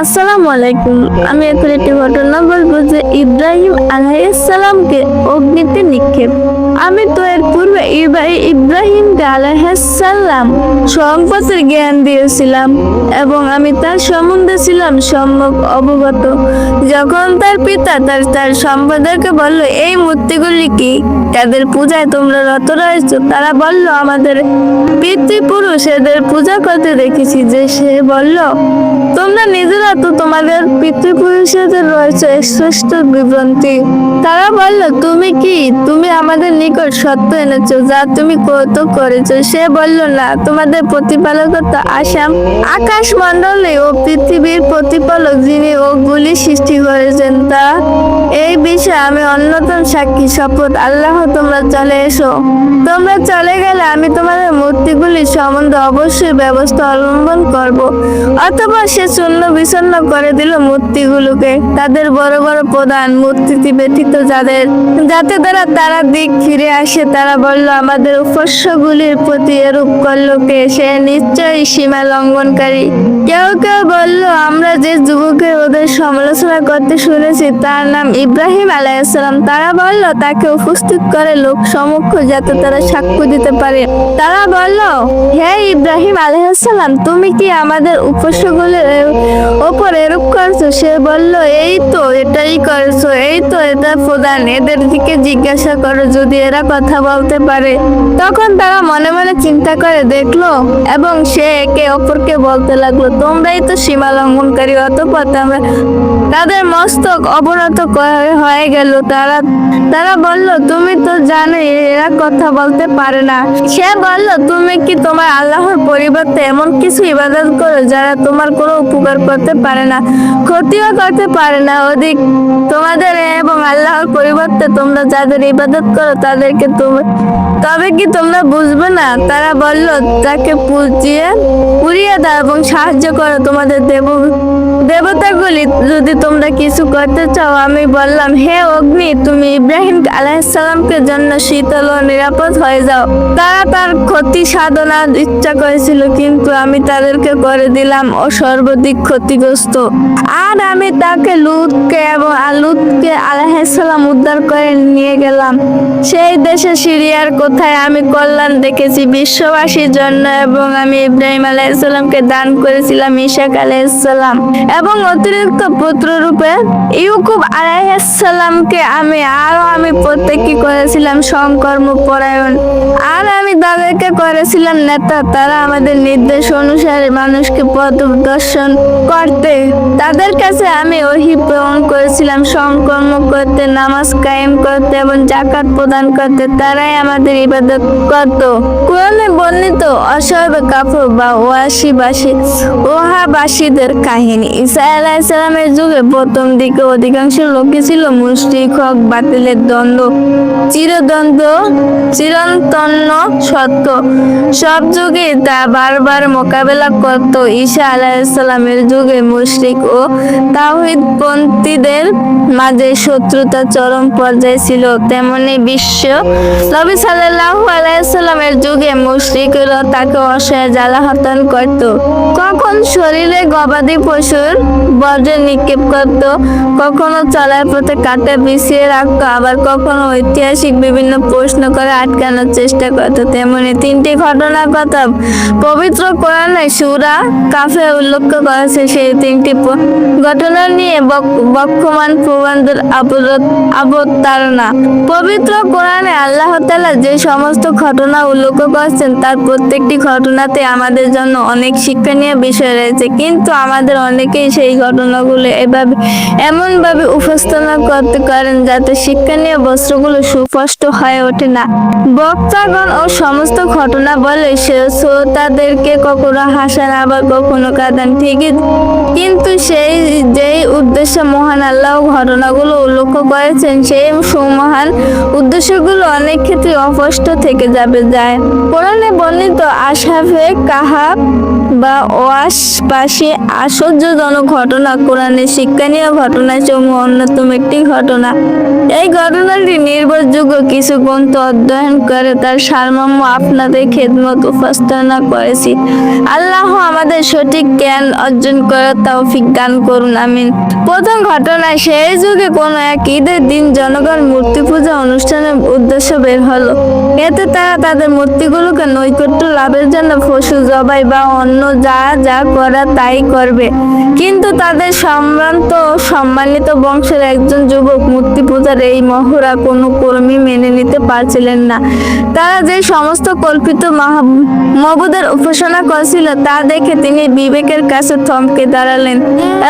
আসসালামু আলাইকুম। আমি এখন একটি ঘটনা বলব যে ইব্রাহিম আলাইসালামকে অগ্নিতে নিক্ষেপ। আমি তো এর পূর্বে ইব্রাহি- ইব্রাহিমকে আলাইসাল্লাম সম্পদের জ্ঞান দিয়েছিলাম এবং আমি তার সম্বন্ধে ছিলাম সম্যক অবগত। যখন তার পিতা তার তার সম্প্রদায়কে বলল, এই মূর্তিগুলি কি? তাদের পূজায় তোমরা রত রয়েছ? তারা বলল, আমাদের পিতৃপুরুষ এদের পূজা করতে দেখেছি যে সে বলল তোমরা নিজেরা তো তোমাদের পিতৃপুরুষদের রয়েছে শ্রেষ্ঠ বিভ্রান্তি। তারা বলল, তুমি কি? তুমি আমাদের নিকট সত্য এনেছো যা তুমি কৌতুক করেছ? সে বলল, না, তোমাদের প্রতিপালকতা আসাম আকাশ মণ্ডলে ও পৃথিবীর প্রতিপালক যিনি ওগুলি সৃষ্টি করেছেন, তা এই বিষয়ে আমি অন্যতম সাক্ষী, শপথ আল্লাহ, তোমরা চলে এসো। তোমরা চলে গেলে আমি তোমাদের মূর্তিগুলি সম্বন্ধে অবশ্যই ব্যবস্থা অবলম্বন করব। অথবা সে শূন্য বিষণ্ণ করে দিল মূর্তিগুলোকে। তাদের বড় বড় প্রধান মূর্তিটি ব্যতীত যাদের যাতে তারা তারা দিক ফিরে আসে, তারা বলল, আমাদের উপস্যগুলির প্রতি এরূপ করল কে? সে নিশ্চয়ই সীমা লঙ্ঘনকারী। কেউ কেউ বলল, আমরা যে যুবকের ওদের সমালোচনা করতে শুনেছি, তার নাম ইব্রাহিম আলাইসালাম তারা বলল, তাকে উপস্থিত করে লোক সমক্ষ যাতে তারা সাক্ষ্য দিতে পারে। তারা বলল, হে ইব্রাহিম আলাইসালাম তুমি কি আমাদের উপস্যগুলির ওপর এরূপ করছ। সে বলল, এই তো, এটাই করছ, এই তো, এটা প্রধান। এদের দিকে জিজ্ঞাসা করো, যদি এরা কথা বলতে পারে। তখন তারা মনে মনে চিন্তা করে, দেখল, এবং সে একে অপরকে বলতে লাগল, তোমরাই তো সীমা লঙ্ঘনকারী, অতপর আমরা তাদের মস্তক অবনত হয়ে গেল। তারা তারা বলল, তুমি তো জানো এরা কথা বলতে পারে না। সে বলল, তুমি কি তোমার আল্লাহর পরিবর্তে এমন কিছু ইবাদত করো, যারা তোমার কোনো উপকার করতে পারে না, ক্ষতিও করতে পারে না। অধিক তোমাদের এবং আল্লাহর পরিবর্তে তোমরা যাদের ইবাদত করো, তাদেরকে তুমি, তবে কি তোমরা বুঝবে না? তারা বলল, তাকে পুজিয়ে, পুড়িয়ে দাও এবং সাহায্য করো তোমাদের দেব, দেবতাগুলি। যদি তোমরা কিছু করতে চাও, আমি বললাম, হে অগ্নি, তুমি ইব্রাহিম আলাইসালামকে জন্য শীতল ও নিরাপদ হয়ে যাও। তারা তার ক্ষতি সাধনার ইচ্ছা করেছিল, কিন্তু আমি তাদেরকে করে দিলাম ও সর্বাধিক ক্ষতিগ্রস্ত। আর আমি তাকে লুতকে এবং লুতকে আলাইসালাম উদ্ধার করে নিয়ে গেলাম। সেই দেশে সিরিয়ার কোথায় আমি কল্যাণ দেখেছি বিশ্ববাসীর জন্য এবং আমি ইব্রাহিম আলাইসাল্লামকে দান করেছিলাম, ইশাক আলাইসাল্লাম এবং অতিরিক্ত পুত্র রূপে ইউকুব আলাইসাল্লামকে আমি আরও আমি প্রত্যেকই করেছিলাম সংকর্ম পরায়ণ। আর আমি তাদেরকে করেছিলাম নেতা, তারা আমাদের নির্দেশ অনুসারে মানুষকে পথদর্শন করতে। তাদের কাছে আমি ওহি প্রেরণ করেছিলাম, সংকর্ম করতে, নামাজ কায়েম করতে এবং জাকাত প্রদান করতে। তারাই আমাদের ইবাদত করত। কোরআনে বর্ণিত অসহায় কাপড় বা ওয়াসিবাসী ওহাবাসীদের কাহিনী। ঈসা আলাইসালামের যুগে প্রথম দিকে অধিকাংশ লোকই ছিল মুষ্টিক হক, বাতিলের দ্বন্দ্ব, চিরদ্বন্দ্ব চিরন্তন্য সত্য। সব যুগে তা বারবার মোকাবেলা করত ঈসা আলাইসালামের যুগে মুশরিক ও তাওহিদপন্থীদের মাঝে শত্রুতা চরম পর্যায়ে ছিল। তেমনি বিশ্ব নবী সাল্লাল্লাহু আলাইসাল্লামের যুগে মুশরিকরা তাকে অসহায় জ্বালা হত্যা করত। কখন শরীরে গবাদি পশুর বর্জ্য নিক্ষেপ করত, কখনো চলার পথে কাটে বিছিয়ে রাখতো, আবার কখনো ঐতিহাসিক বিভিন্ন প্রশ্ন করে আটকানোর চেষ্টা করতো। তেমনি তিনটি ঘটনার কথা পবিত্র কোরআনে সুরা কাফে উল্লেখ করেছে সেই তিনটি ঘটনা নিয়ে বক্ষমান প্রবন্ধের অবতারণা পবিত্র কোরআনে আল্লাহ তাআলা যে সমস্ত ঘটনা উল্লেখ করেছেন, তার প্রত্যেকটি ঘটনাতে আমাদের জন্য অনেক শিক্ষণীয় বিষয় রয়েছে। কিন্তু আমাদের অনেকেই সেই ঘটনাগুলো এভাবে এমনভাবে উপস্থাপনা করতে পারেন যাতে শিক্ষণীয় বস্ত্রগুলো সুস্পষ্ট হয়ে ওঠে না। বক্তাগণ ও সমস্ত ঘটনা বলে সে শ্রোতাদেরকে কখনো হাসান আবার কখনো কাঁদান। ঠিকই কিন্তু সেই যেই উদ্দেশ্যে মহান আল্লাহ ঘটনাগুলো উল্লেখ করেছেন, সেই সুমহান উদ্দেশ্যগুলো অনেক ক্ষেত্রে অস্পষ্ট থেকে যাবে যায়। কোরআনে বর্ণিত আশাফে কাহাব বা ওয়াসপাশে আশ্চর্যজনক ঘটনা। কোরআনের শিক্ষণীয় ঘটনাসমূহ অন্যতম একটি ঘটনা। এই ঘটনাটি নির্ভরযোগ্য কিছু গ্রন্থ অধ্যয়ন করে তার সারমর্ম আপনাদের খেদমত উপস্থাপনা করেছি। আল্লাহ আমাদের সঠিক জ্ঞান অর্জন করার তৌফিক দান করুন, আমিন। প্রথম ঘটনা, সেই যুগে কোন এক ঈদের দিন জনগণ মূর্তি পূজা অনুষ্ঠানের উদ্দেশ্য বের হলো। এতে তারা তাদের মূর্তিগুলোকে নৈকট্য লাভের জন্য পশু, জবাই বা অন্য যা যা করা তাই করবে। কিন্তু তাদের সম্ভ্রান্ত সম্মানিত বংশের একজন যুবক মূর্তি পূজার এই মহড়া কোনো কর্মী মেনে নিতে পারছিলেন না। তারা যে সমস্ত কল্পিত মবুদের উপাসনা করছিল তা দেখে তিনি বিবেকের কাছে থমকে দাঁড়ালেন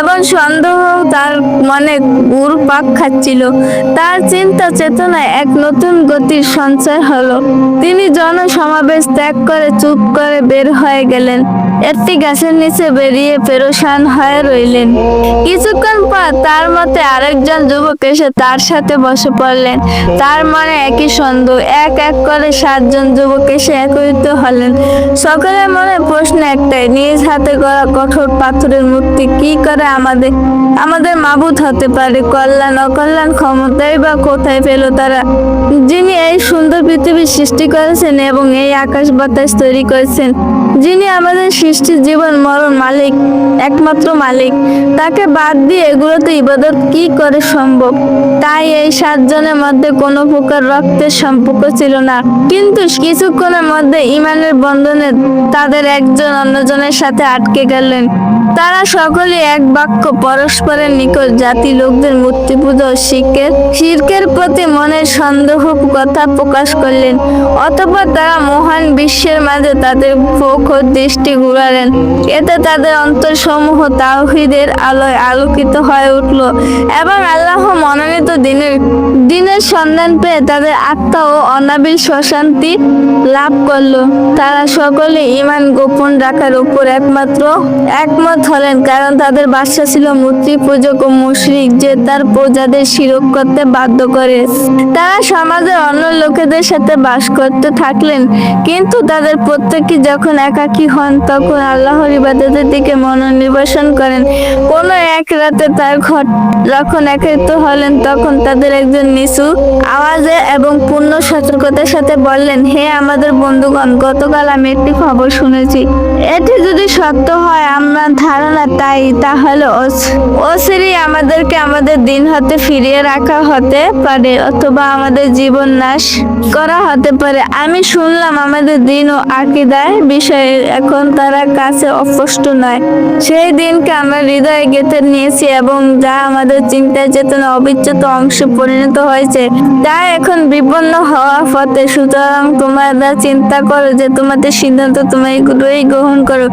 এবং সন্দেহ তার মনে গুড় পাক খাচ্ছিল। তার চিন্তা চেতনায় এক নতুন গতির সঞ্চয় হলো। তিনি জনসমাবেশ ত্যাগ করে চুপ করে বের হয়ে গেলেন। একটি গাছের নিচে বেরিয়ে পেরোসান হয়ে রইলেন। কিছুক্ষণ পর তার মতে আরেকজন যুবক এসে তার সাথে বসে পড়লেন। তার মনে একই সন্দেহ, এক এক করে সাতজন যুবক এসে একত্রিত হলেন। সকলের মনে প্রশ্ন একটাই, নিজ হাতে গড়া কঠোর পাথরের মূর্তি কি করে আমাদের আমাদের মাবুদ হতে পারে? কল্যাণ, অকল্যাণ ক্ষমতাই বা কোথায় পেল তারা? যিনি এই সুন্দর পৃথিবী সৃষ্টি করেছেন এবং এই আকাশ বাতাস তৈরি করেছেন যিনি আমাদের সৃষ্টি জীবন মরণ মালিক, একমাত্র মালিক, তাকে বাদ দিয়ে এগুলোতে ইবাদত কি করে সম্ভব? তাই এই সাতজনের মধ্যে কোনো প্রকার রক্তের সম্পর্ক ছিল না। কিন্তু কিছুক্ষণের মধ্যে ইমানের বন্ধনে তাদের একজন অন্যজনের সাথে আটকে গেলেন। তারা সকলে এক বাক্য পরস্পরের নিকট জাতি লোকদের মূর্তি পুজো ও শির্কের প্রতি মনের সন্দেহ কথা প্রকাশ করলেন। অতঃপর তারা মহান বিশ্বের মাঝে তাদের প্রখর দৃষ্টি ঘুরালেন। এতে তাদের অন্তরসমূহ তাওহিদের আলোয় আলোকিত হয়ে উঠল এবং আল্লাহ মনোনীত দিনের দিনের সন্ধান পেয়ে তাদের আত্মা ও অনাবিল প্রশান্তি লাভ করল। তারা সকলে ইমান গোপন রাখার উপর একমাত্র একমাত্র একমত হলেন কারণ তাদের বাদশা ছিল মূর্তি পূজক ও মুশরিক যে তার প্রজাদের শিরক করতে বাধ্য করে। তারা সমাজের অন্য লোকেদের সাথে বাস করতে থাকলেন, কিন্তু তাদের প্রত্যেকে যখন একাকী হন, তখন আল্লাহর ইবাদতের দিকে মনোনিবেশন করেন। কোনো এক রাতে তার ঘর যখন একত্রিত হলেন, তখন তাদের একজন নিচু আওয়াজে এবং পূর্ণ সতর্কতার সাথে বললেন, হে আমাদের বন্ধুগণ, গতকাল আমি একটি খবর শুনেছি। এটি যদি সত্য হয়, আমরা ধারণা, তাই তাহলে অচিরেই আমাদেরকে আমাদের দিন হতে ফিরিয়ে রাখা হতে পারে অথবা আমাদের জীবন নাশ করা হতে পারে। আমি শুনলাম আমাদের দিন ও আকিদায় বিষয়ে এখন তারা কাছে অস্পষ্ট নয়। সেই দিনকে আমরা হৃদয়ে গেঁথে নিয়েছি এবং যা আমাদের চিন্তায় চেতনা অবিচ্ছেদ অংশে পরিণত হয়েছে, তা এখন বিপন্ন হওয়া পথে। সুতরাং তোমরা চিন্তা করো যে তোমাদের সিদ্ধান্ত তোমরা গ্রহণ করো।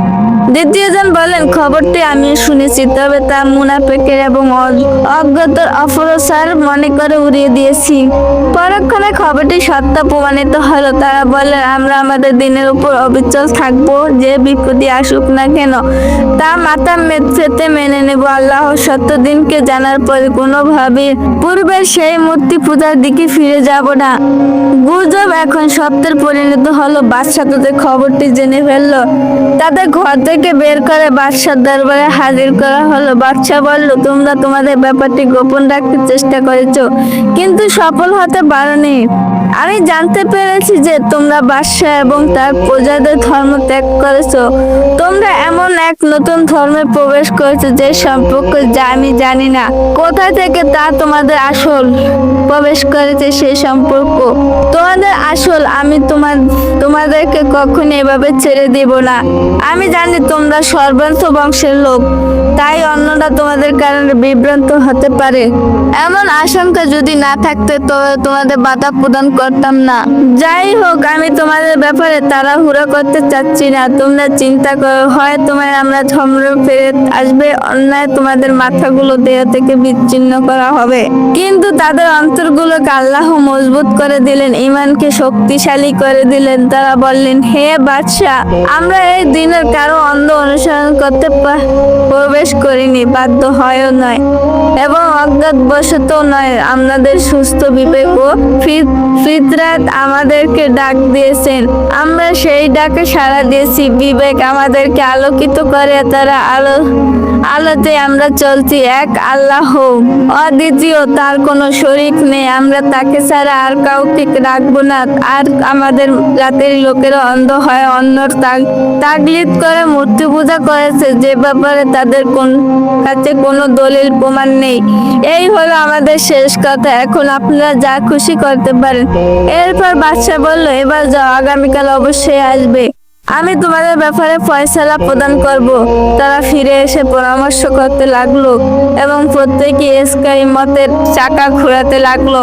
দ্বিতীয়জন বলেন, খবরটি আমি শুনেছি, তবে তা মুনাফেকের এবং অ- অজ্ঞতার অপরসার মনে করে উড়িয়ে দিয়েছি। পরক্ষণে খবরটি সত্য প্রমাণিত হলো। তারা বললেন আমরা আমাদের দিনের উপর অবিচল থাকব, যে বিপদে আসুক না কেন, তা মাথা মেতে মেনে নেব। আল্লাহ সত্য দিনকে জানার পরে কোনোভাবে পূর্বের সেই মূর্তি পূজার দিকে ফিরে যাব না। গুজব এখন সত্যের পরিণত হলো। বাদশাহ খবরটি জেনে ফেলল। তাদের ঘর থেকে বের করে বাদশার দরবারে হাজির করা হলো। বাদশাহ বলল, তোমরা তোমাদের ব্যাপারটি গোপন রাখতে চেষ্টা করেছ, কিন্তু সফল হতে পারোনি। আমি জানতে পেরেছি যে তোমরা বাদশাহ এবং তার প্রজাদের ধর্ম ত্যাগ করেছ। তোমরা এমন এক নতুন ধর্মে প্রবেশ করেছ যে সম্পর্কে যা আমি জানি না। কোথা থেকে তা তোমাদের আসল প্রবেশ করেছে সেই সম্পর্ক? তোমাদের আসল আমি তোমার, তোমাদেরকে কখনো এভাবে ছেড়ে দেব না। আমি জানি তোমরা সর্বান্ত বংশের লোক, তাই অন্যরা তোমাদের কারণে বিভ্রান্ত হতে পারে। এমন আশঙ্কা যদি না থাকতে তবে তোমাদের বাধা প্রদান করতাম না। যাই হোক, আমি তোমাদের ব্যাপারে তাড়াহুড়ো করতে চাচ্ছি না। তোমরা চিন্তা করো, হয় তোমার আমরা ধর্ম ফেরত আসবে, অন্যায় তোমাদের মাথাগুলো দেহ থেকে বিচ্ছিন্ন করা হবে। কিন্তু তাদের অন্তরগুলোকে আল্লাহ মজবুত করে দিলেন ইমানকে শক্তিশালী করে দিলেন। তারা বললেন, হে বাদশাহ, আমরা এই দিনের কারও অন্ধ অনুসরণ করতে প্রবেশ করিনি, বাধ্য হয়ও নয় এবং অজ্ঞাত বশত নয়। আমাদের সুস্থ বিবেক ও ফি- রাত আমাদেরকে ডাক দিয়েছেন। আমরা সেই ডাকে সাড়া দিয়েছি। বিবেক আমাদেরকে আলোকিত করে, তারা আলো, আলোতে আমরা চলছি এক আল্লাহ। অদ্বিতীয়, তার কোনো শরিক নেই। আমরা তাকে ছাড়া আর কাউকে রাখব না। আর আমাদের রাতের লোকেরা অন্ধ হয়, অন্যর তাগ- তাগলিদ করে মূর্তি পূজা করেছে। যে ব্যাপারে তাদের কোন, কাছে কোনো দলিল, প্রমাণ নেই। এই হলো আমাদের শেষ কথা। এখন আপনারা যা খুশি করতে পারেন। এরপর বাদশাহ বলল এবার যাও আগামীকাল অবশ্যই আসবে। আমি তোমাদের ব্যাপারে ফয়সালা প্রদান করব। তারা ফিরে এসে পরামর্শ করতে লাগল এবং প্রত্যেকে স্কাই মতের চাকা ঘোরাতে লাগল।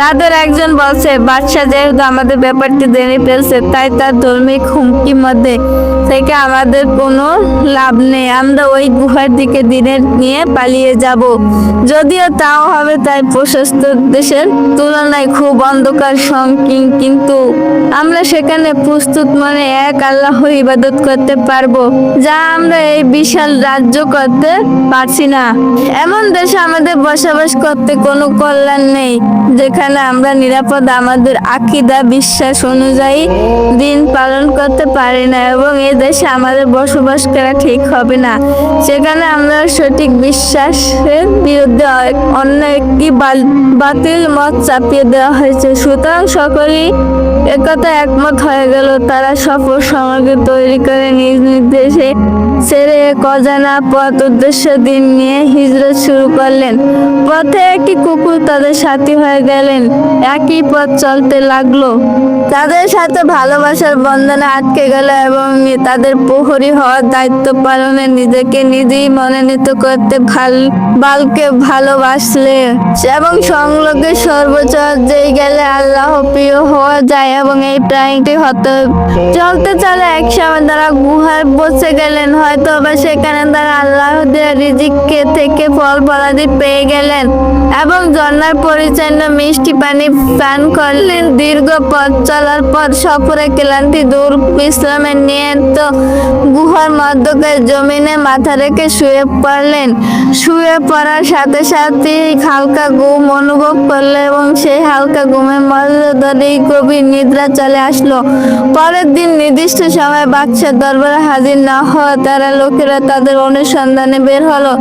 তাদের একজন বলছে, বাদশাহ যেহেতু আমাদের ব্যাপারটি জেনে ফেলছে, তাই তার ধর্মিক হুমকির মধ্যে থেকে আমাদের কোনো লাভ নেই। আমরা ওই গুহার দিকে দিনের নিয়ে পালিয়ে যাব। যদিও তাও হবে তাই প্রশস্ত দেশের তুলনায় খুব অন্ধকার সংকীর্ণ, কিন্তু আমরা সেখানে প্রস্তুত মনে এক আল্লাহ ইবাদত করতে পারব, যা আমরা এই বিশাল রাজ্য করতে পারছি না। এমন দেশে আমাদের বসবাস করতে কোনো কল্যাণ নেই, যেখানে আমরা নিরাপদ আমাদের আকিদা, বিশ্বাস অনুযায়ী দিন পালন করতে পারি না এবং এ দেশে আমাদের বসবাস করা ঠিক হবে না। সেখানে আমরা সঠিক বিশ্বাসের বিরুদ্ধে অন্য একটি বাতিল মত চাপিয়ে দেওয়া হয়েছে। সুতরাং সকলেই একথা একমত হয়ে গেল, তারা সফর সামগ্রী তৈরি করে নিজ নিজ দেশে ছেড়ে কজানা পথ উদ্দেশ্য দিন নিয়ে হিজরত শুরু করলেন। পথে একটি কুকুর তাদের সাথী হয়ে গেলেন। একই পথ চলতে লাগল। তাদের সাথে ভালোবাসার বন্ধনে আটকে গেল এবং তাদের প্রহরী হওয়ার দায়িত্ব পালনে নিজেকে নিজেই মনোনীত করতে ভালো বালকে ভালোবাসলে। এবং সংলগ্নে সর্বোচ্চ যেই গেলে আল্লাহ প্রিয় হওয়া যায় এবং এই প্রাণীটি হতে চলতে চলে এক সময় তারা গুহায় বসে গেলেন। হয়তো বা সেখানে তারা আল্লাহদের রিজিককে থেকে ফল ফলাদি পেয়ে গেলেন। এবং ঝর্ণার পরিচ্ছন্ন মিষ্টি পানি পান করলেন। দীর্ঘ পথ চলার পর সফরে ক্লান্তি দূর বিশ্রামের নিয়ে তো গুহার মধ্যকার জমিনে মাথা রেখে শুয়ে পড়লেন। শুয়ে পড়ার সাথে সাথে হালকা ঘুম অনুভব করল এবং সেই হালকা ঘুমের মধ্যে ধরেই গভীর নিদ্রা চলে আসলো। পরের দিন নির্দিষ্ট সময় বাচ্চার দরবারে হাজির না হওয়া তারা লোকেরা তাদের অনুসন্ধানে বের হলো।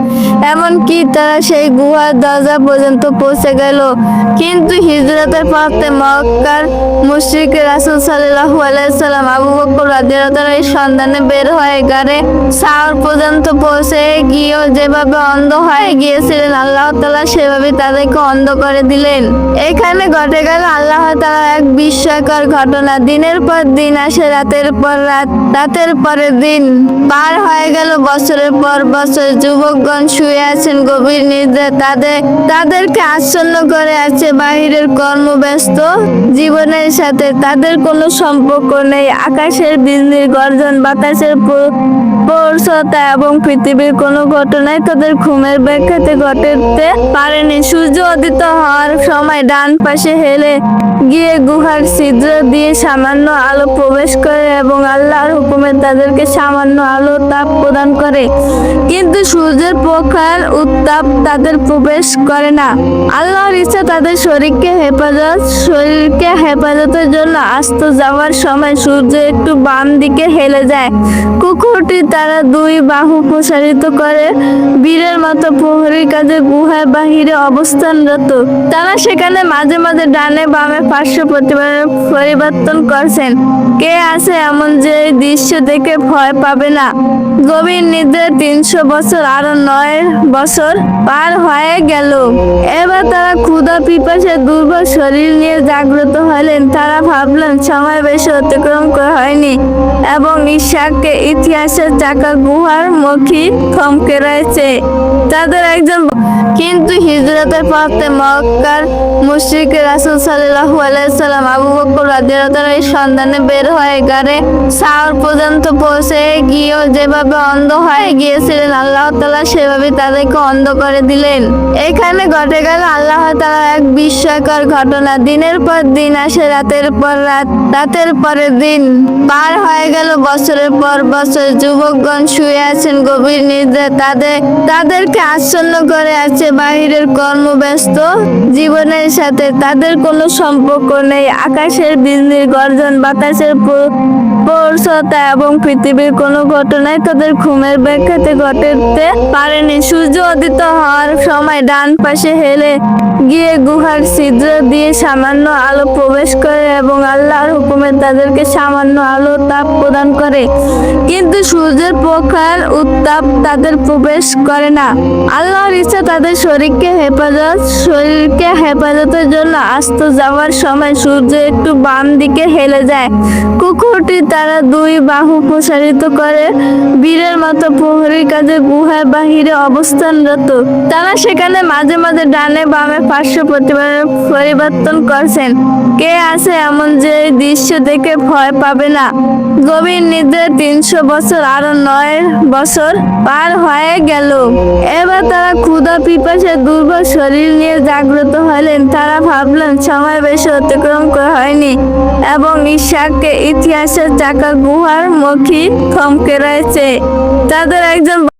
এমনকি তারা সেই গুহার দরজা পর্যন্ত পৌঁছে গেল। কিন্তু হিজরতের পথে মক্কার মুশরিক রাসূল সাল্লাল্লাহু আলাইহি সাল্লাম আবু বকর রাদিয়াল্লাহু এই সন্ধানে বের হয়ে গারে সাওর পর্যন্ত পৌঁছে গিয়েও যেভাবে অন্ধ হয়ে গিয়েছিলেন, আল্লাহ তাআলা সেভাবে তাদেরকে অন্ধ করে দিলেন। এখানে ঘটে গেল আল্লাহ তালা এক বিস্ময়কর ঘটনা। দিনের পর দিন আসে, রাতের পর রাত, রাতের পরে দিন পার হয়ে গেল। বছরের পর বছর যুবকগণ শুয়ে আছেন গভীর নিদ্রা তাদের তাদেরকে আচ্ছন্ন করে আছে, বাহিরের কর্মব্যস্ত জীবনের সাথে তাদের কোনো সম্পর্ক নেই। আকাশের বিজলির গর্জন, বাতাসের পৌরসতা এবং পৃথিবীর কোনো ঘটনাই তাদের ঘুমের ব্যাখ্যাতে ঘটাতে পারেনি। সূর্য উদিত হওয়ার সময় ডান পাশে হেলে গিয়ে গুহার ছিদ্র দিয়ে সামান্য আলো প্রবেশ করে এবং আল্লাহর হুকুমে তাদেরকে সামান্য আলো তাপ প্রদান করে। কিন্তু সূর্যের প্রখার উত্তাপ তাদের প্রবেশ করে না। আল্লাহর ইচ্ছা তাদের শরীরকে হেফাজত, শরীরকে হেফাজতের জন্য আস্ত যাওয়ার সময় সূর্য একটু বাম দিকে হেলে যায়। কুকুরটি তারা দুই বাহু প্রসারিত করে। বীরের মতো প্রহরীর কাজে গুহায় বাহিরে অবস্থানরত। তারা সেখানে মাঝে মাঝে ডানে বামে পার্শ্ব পরিবর্তন করছেন। কে আছে এমন যে দৃশ্য দেখে ভয় পাবে না? গভীর নিদ্রা তিনশো বছর আরও নয় বছর পার হয়ে গেল। এবার তারা ক্ষুধা, পিপাসে, দুর্বল শরীর নিয়ে জাগ্রত হলেন। তারা ভাবলেন, সময় বেশি অতিক্রম হয়নি এবং ঈশাকে ইতিহাসের চাকা গুহার মুখী থমকে রয়েছে। তাদের একজন কিন্তু হিজরতের পথে মক্কার মুশরিক রাসূল সাল্লাল্লাহু আলাইহি সাল্লাম আবু বকর তাআলার এই সন্ধানে বের হয়ে গারে সাওর পর্যন্ত পৌঁছে গিয়েও যেভাবে অন্ধ হয়ে গিয়েছিলেন। আল্লাহ তাআলা সেভাবে তাদেরকে অন্ধ করে দিলেন। এখানে ঘটে গেল আল্লাহ তাআলা এক বিস্ময়কর ঘটনা। দিনের পর দিন আসে, রাতের পর রাত, রাতের পরে দিন পার হয়ে গেল বছরের পর বছর। যুবকগণ শুয়ে আছেন গভীর নিদ্রা তাদের, তাদেরকে আচ্ছন্ন করে আছে বাহিরের কর্মব্যস্ত জীবনের সাথে। তাদের কোনো সম্পর্ক নেই। আকাশের বিজলির গর্জন, বাতাসের পৌরসতা এবং পৃথিবীর কোনো ঘটনায় তাদের ঘুমের ব্যাখ্যাতে ঘটাতে পারেনি। সূর্য উদিত হওয়ার সময় ডান পাশে হেলে গিয়ে গুহার ছিদ্র দিয়ে সামান্য আলো প্রবেশ করে এবং আল্লাহর হুকুমে তাদেরকে সামান্য আলো তাপ প্রদান করে। কিন্তু সূর্যের প্রখার উত্তাপ তাদের প্রবেশ করে না। আল্লাহর ইচ্ছা তাদের শরীরকে হেফাজত, শরীরকে হেফাজতের জন্য আস্ত যাওয়ার সময় সূর্য একটু বাম দিকে হেলে যায়। কুকুরটি তারা দুই বাহু প্রসারিত করে বীরের মতো প্রহরীর কাজে গুহার বাহিরে অবস্থানরত। তারা সেখানে মাঝে মাঝে ডানে বামে পার্শ্ব পরিবর্তন করছেন। কে আছে এমন যে দৃশ্য দেখে ভয় পাবে না? গভীর নিদ্রায় তিনশো বছর আরও নয় বছর পার হয়ে গেল। এবার তারা ক্ষুধা, পিপাসে, দুর্বল শরীর নিয়ে জাগ্রত হলেন। তারা ভাবলেন, সময় বেশি অতিক্রম করা হয়নি এবং ঈশাকে ইতিহাসের চাকা গুহার মুখী থমকে রয়েছে। তাদের একজন